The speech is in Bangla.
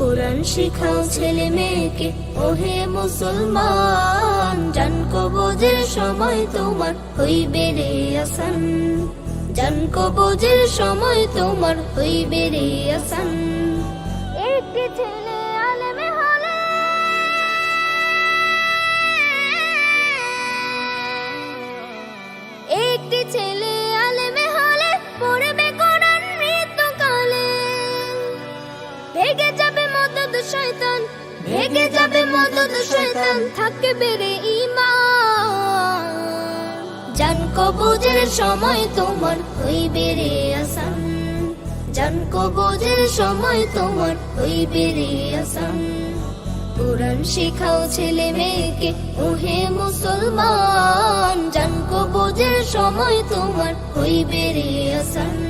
কোরআন শিখাও ছেলে মেয়েকে। ওহে মুসলমান, জান কবজের সময় তোমার হইবে রে আসান। জান কবজের সময় তোমার হইবে রে আসান। একটি ছেলে আলেমে পড়বে কোরআন মৃত্যুকালে। ভেগে মদদ শয়তান ভেগে যাবে শয়তান, থাকবে রে ঈমান। জান কবজের সময় তোমার হইবে রে আসান। জান কবজের সময় তোমার আসান। কোরআন শিখাও ছেলে মেয়েকে, ওহে মুসলমান। জান কবজের সময় তোমার হইবে রে আসান।